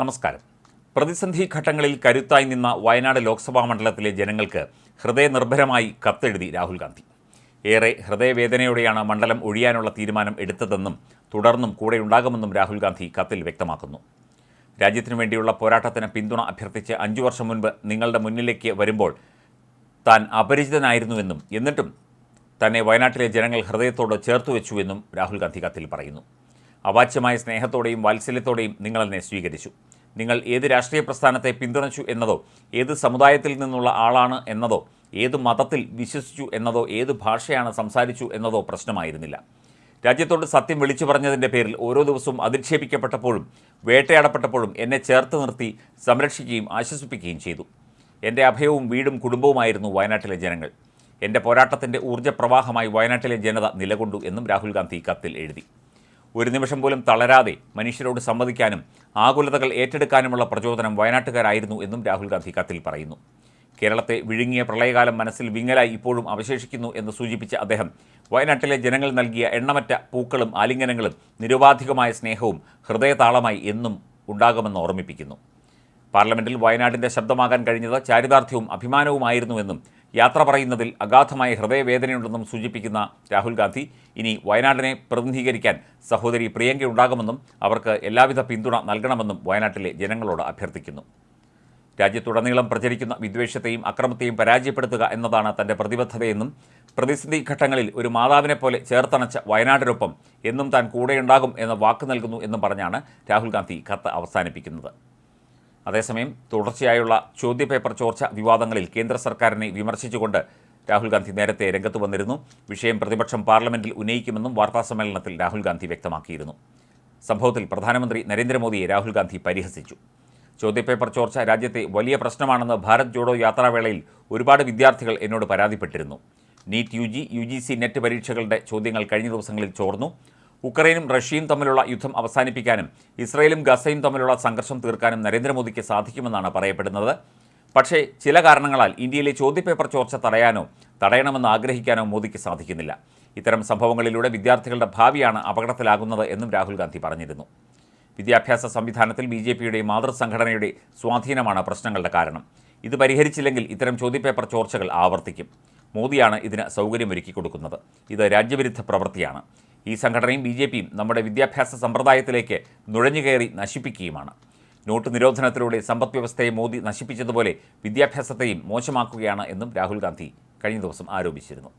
നമസ്കാരം. പ്രതിസന്ധി ഘട്ടങ്ങളിൽ കരുത്തായി നിന്ന വയനാട് ലോക്സഭാ മണ്ഡലത്തിലെ ജനങ്ങൾക്ക് ഹൃദയനിർഭരമായി കത്തെഴുതി രാഹുൽ ഗാന്ധി. ഏറെ ഹൃദയവേദനയോടെയാണ് മണ്ഡലം ഒഴിയാനുള്ള തീരുമാനം എടുത്തതെന്നും തുടർന്നും കൂടെയുണ്ടാകുമെന്നും രാഹുൽ ഗാന്ധി കത്തിൽ വ്യക്തമാക്കുന്നു. രാജ്യത്തിനു വേണ്ടിയുള്ള പോരാട്ടത്തിന് പിന്തുണ അഭ്യർത്ഥിച്ച് അഞ്ചു വർഷം മുൻപ് നിങ്ങളുടെ മുന്നിലേക്ക് വരുമ്പോൾ താൻ അപരിചിതനായിരുന്നുവെന്നും എന്നിട്ടും തന്നെ വയനാട്ടിലെ ജനങ്ങൾ ഹൃദയത്തോട് ചേർത്തുവെച്ചുവെന്നും രാഹുൽ ഗാന്ധി കത്തിൽ പറയുന്നു. അവാച്യമായ സ്നേഹത്തോടെയും വാത്സല്യത്തോടെയും നിങ്ങൾ എന്നെ സ്വീകരിച്ചു. നിങ്ങൾ ഏത് രാഷ്ട്രീയ പ്രസ്ഥാനത്തെ പിന്തുണച്ചു എന്നതോ ഏത് സമുദായത്തിൽ നിന്നുള്ള ആളാണ് എന്നതോ ഏത് മതത്തിൽ വിശ്വസിച്ചു എന്നതോ ഏത് ഭാഷയാണ് സംസാരിച്ചു എന്നതോ പ്രശ്നമായിരുന്നില്ല. രാജ്യത്തോട് സത്യം വിളിച്ചു പറഞ്ഞതിന്റെ പേരിൽ ഓരോ ദിവസവും അധിക്ഷേപിക്കപ്പെട്ടപ്പോഴും വേട്ടയാടപ്പെട്ടപ്പോഴും എന്നെ ചേർത്ത് നിർത്തി സംരക്ഷിക്കുകയും ആശ്വസിപ്പിക്കുകയും ചെയ്തു. എന്റെ അഭയവും വീടും കുടുംബവുമായിരുന്നു വയനാട്ടിലെ ജനങ്ങൾ. എന്റെ പോരാട്ടത്തിന്റെ ഊർജപ്രവാഹമായി വയനാട്ടിലെ ജനത നിലകൊണ്ടു എന്നും രാഹുൽ ഗാന്ധി കത്തിൽ എഴുതി. ഒരു നിമിഷം പോലും തളരാതെ മനുഷ്യരോട് സംവദിക്കാനും ആകുലതകൾ ഏറ്റെടുക്കാനുമുള്ള പ്രചോദനം വയനാട്ടുകാരായിരുന്നു എന്നും രാഹുൽ ഗാന്ധി കത്തിൽ പറയുന്നു. കേരളത്തെ വിഴുങ്ങിയ പ്രളയകാലം മനസ്സിൽ വിങ്ങലായി ഇപ്പോഴും അവശേഷിക്കുന്നു എന്ന് സൂചിപ്പിച്ച അദ്ദേഹം വയനാട്ടിലെ ജനങ്ങൾ നൽകിയ എണ്ണമറ്റ പൂക്കളും ആലിംഗനങ്ങളും നിരുപാധികമായ സ്നേഹവും ഹൃദയതാളമായി എന്നും ഉണ്ടാകുമെന്ന് ഓർമ്മിപ്പിക്കുന്നു. പാർലമെന്റിൽ വയനാടിന്റെ ശബ്ദമാകാൻ കഴിഞ്ഞത് ചാരിതാർത്ഥ്യവും അഭിമാനവുമായിരുന്നുവെന്നും യാത്ര പറയുന്നതിൽ അഗാധമായ ഹൃദയവേദനയുണ്ടെന്നും സൂചിപ്പിക്കുന്ന രാഹുൽ ഗാന്ധി ഇനി വയനാടിനെ പ്രതിനിധീകരിക്കാൻ സഹോദരി പ്രിയങ്ക ഉണ്ടാകുമെന്നും അവർക്ക് എല്ലാവിധ പിന്തുണ നൽകണമെന്നും വയനാട്ടിലെ ജനങ്ങളോട് അഭ്യർത്ഥിക്കുന്നു. രാജ്യത്തുടനീളം പ്രചരിക്കുന്ന വിദ്വേഷത്തെയും അക്രമത്തെയും പരാജയപ്പെടുത്തുക എന്നതാണ് തന്റെ പ്രതിബദ്ധതയെന്നും പ്രതിസന്ധി ഘട്ടങ്ങളിൽ ഒരു മാതാവിനെ പോലെ ചേർത്തണച്ച വയനാടിനൊപ്പം എന്നും താൻ കൂടെയുണ്ടാകും എന്ന വാക്ക് നൽകുന്നു എന്നും പറഞ്ഞാണ് രാഹുൽ ഗാന്ധി കത്ത് അവസാനിപ്പിക്കുന്നത്. അതേസമയം തുടർച്ചയായുള്ള ചോദ്യപേപ്പർ ചോർച്ച വിവാദങ്ങളിൽ കേന്ദ്ര സർക്കാരിനെ വിമർശിച്ചുകൊണ്ട് രാഹുൽ ഗാന്ധി നേരത്തെ രംഗത്ത് വന്നിരുന്നു. വിഷയം പ്രതിപക്ഷം പാർലമെന്റിൽ ഉന്നയിക്കുമെന്നും വാർത്താസമ്മേളനത്തിൽ രാഹുൽ ഗാന്ധി വ്യക്തമാക്കിയിരുന്നു. സംഭവത്തിൽ പ്രധാനമന്ത്രി നരേന്ദ്രമോദിയെ രാഹുൽ ഗാന്ധി പരിഹസിച്ചു. ചോദ്യപേപ്പർ ചോർച്ച രാജ്യത്തെ വലിയ പ്രശ്നമാണെന്ന് ഭാരത് ജോഡോ യാത്രാവേളയിൽ ഒരുപാട് വിദ്യാർത്ഥികൾ എന്നോട് പരാതിപ്പെട്ടിരുന്നു. NEET U G U G C NET പരീക്ഷകളുടെ ചോദ്യങ്ങൾ കഴിഞ്ഞ ദിവസങ്ങളിൽ ചോർന്നു. ഉക്രൈനും റഷ്യയും തമ്മിലുള്ള യുദ്ധം അവസാനിപ്പിക്കാനും ഇസ്രയേലും ഗസയും തമ്മിലുള്ള സംഘർഷം തീർക്കാനും നരേന്ദ്രമോദിക്ക് സാധിക്കുമെന്നാണ് പറയപ്പെടുന്നത്. പക്ഷേ ചില കാരണങ്ങളാൽ ഇന്ത്യയിലെ ചോദ്യപേപ്പർ ചോർച്ച തടയാനോ തടയണമെന്ന് ആഗ്രഹിക്കാനോ മോദിക്ക് സാധിക്കുന്നില്ല. ഇത്തരം സംഭവങ്ങളിലൂടെ വിദ്യാർത്ഥികളുടെ ഭാവിയാണ് അപകടത്തിലാകുന്നത് എന്നും രാഹുൽ ഗാന്ധി പറഞ്ഞിരുന്നു. വിദ്യാഭ്യാസ സംവിധാനത്തിൽ ബി ജെ പിയുടെ മാതൃസംഘടനയുടെ സ്വാധീനമാണ് പ്രശ്നങ്ങളുടെ കാരണം. ഇത് പരിഹരിച്ചില്ലെങ്കിൽ ഇത്തരം ചോദ്യപേപ്പർ ചോർച്ചകൾ ആവർത്തിക്കും. മോദിയാണ് ഇതിന് സൗകര്യമൊരുക്കി കൊടുക്കുന്നത്. ഇത് രാജ്യവിരുദ്ധ പ്രവൃത്തിയാണ്. ഈ സംഘടനയും ബി ജെ പിയും നമ്മുടെ വിദ്യാഭ്യാസ സമ്പ്രദായത്തിലേക്ക് നുഴഞ്ഞുകയറി നശിപ്പിക്കുകയുമാണ്. നോട്ട് നിരോധനത്തിലൂടെ സമ്പദ് വ്യവസ്ഥയെ മോദി നശിപ്പിച്ചതുപോലെ വിദ്യാഭ്യാസത്തെയും മോശമാക്കുകയാണ് എന്നും രാഹുൽ ഗാന്ധി കഴിഞ്ഞ ദിവസം ആരോപിച്ചിരുന്നു.